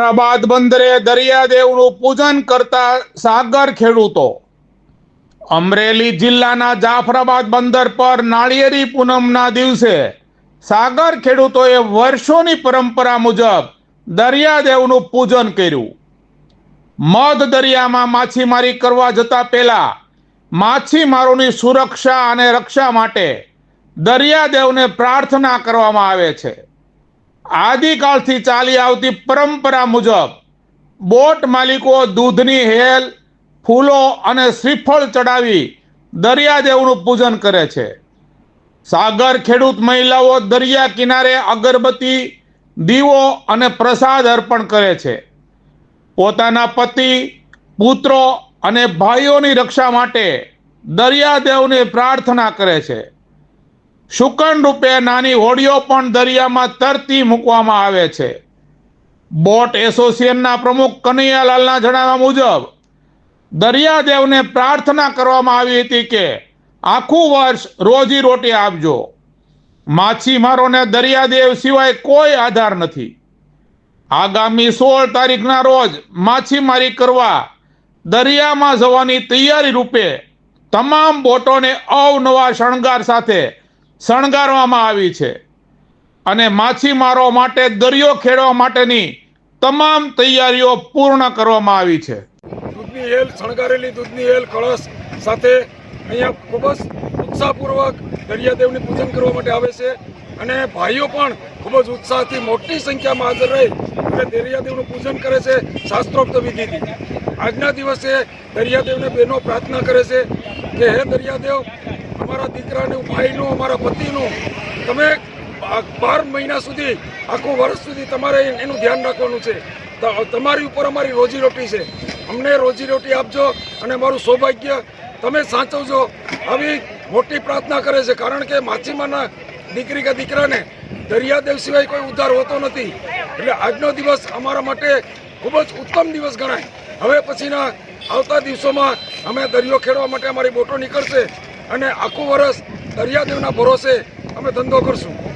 જાફરાબાદ બંદરે દરિયાદેવનું પૂજન કરતા સાગર ખેડૂતો. અમરેલી જિલ્લાના જાફરાબાદ બંદર પર નાળિયેરી પૂનમના દિવસે સાગર ખેડૂતોએ વર્ષોની પરંપરા મુજબ દરિયાદેવનું પૂજન કર્યું. મધ દરિયામાં માછીમારી કરવા જતા પહેલા માછીમારોની સુરક્ષા અને રક્ષા માટે દરિયાદેવને પ્રાર્થના કરવામાં આવે છે. આદિકાળથી ચાલી આવતી પરંપરા મુજબ બોટ માલિકો દૂધની હેલ, ફૂલો અને શ્રીફળ ચડાવી દરિયાદેવનું પૂજન કરે છે. સાગર ખેડૂત મહિલાઓ દરિયા કિનારે અગરબત્તી, દીવો અને પ્રસાદ અર્પણ કરે છે. પોતાના પતિ, પુત્રો અને ભાઈઓની રક્ષા માટે દરિયાદેવને પ્રાર્થના કરે છે. શુકન રૂપે નાની હોડીઓ પણ દરિયામાં તરતી મૂકવામાં આવે છે. બોટ એસોસિએશનના પ્રમુખ કનૈયાલાલના જણાવ્યા મુજબ, દરિયાદેવને પ્રાર્થના કરવામાં આવી હતી કે આખું વર્ષ રોજી રોટી આપજો. માછીમારોને દરિયાદેવ સિવાય કોઈ આધાર નથી. આગામી સોળ તારીખના રોજ માછીમારી કરવા દરિયામાં જવાની તૈયારી રૂપે તમામ બોટોને અવનવા શણગાર સાથે શણગારવામાં આવી છે. અને માછીમારો માટે, દરિયો ખેડવા માટેની તમામ તૈયારીઓ પૂર્ણ કરવામાં આવી છે. દૂધની હેલ, શણગારેલી દૂધની હેલ, કળશ સાથે અહીંયા ખૂબ જ ઉત્સાહપૂર્વક દરિયાદેવની પૂજન કરવા માટે આવે છે. અને ભાઈઓ પણ ખૂબ જ ઉત્સાહથી મોટી સંખ્યામાં હાજર રહી અને દરિયાદેવનું પૂજન કરે છે શાસ્ત્રોક્ત વિધિથી. આજના દિવસે દરિયાદેવને બહેનો પ્રાર્થના કરે છે કે, હે દરિયાદેવ અમારા દીકરાનું, ભાઈનું, અમારા પતિનું, તમે બાર મહિના સુધી, આખું વર્ષ સુધી તમારે એનું ધ્યાન રાખવાનું છે. તમારી ઉપર અમારી રોજીરોટી છે. અમને રોજીરોટી આપજો અને અમારું સૌભાગ્ય તમે સાચવજો આવી મોટી પ્રાર્થના કરે છે. કારણ કે માછીમારના દીકરી કે દીકરાને દરિયાદેવ સિવાય કોઈ ઉદ્ધાર હોતો નથી. એટલે આજનો દિવસ અમારા માટે ખૂબ જ ઉત્તમ દિવસ ગણાય. હવે પછીના આવતા દિવસોમાં અમે દરિયો ખેડવા માટે અમારી બોટો નીકળશે. અને આખું વર્ષ દરિયાદેવના ભરોસે અમે ધંધો કરશું.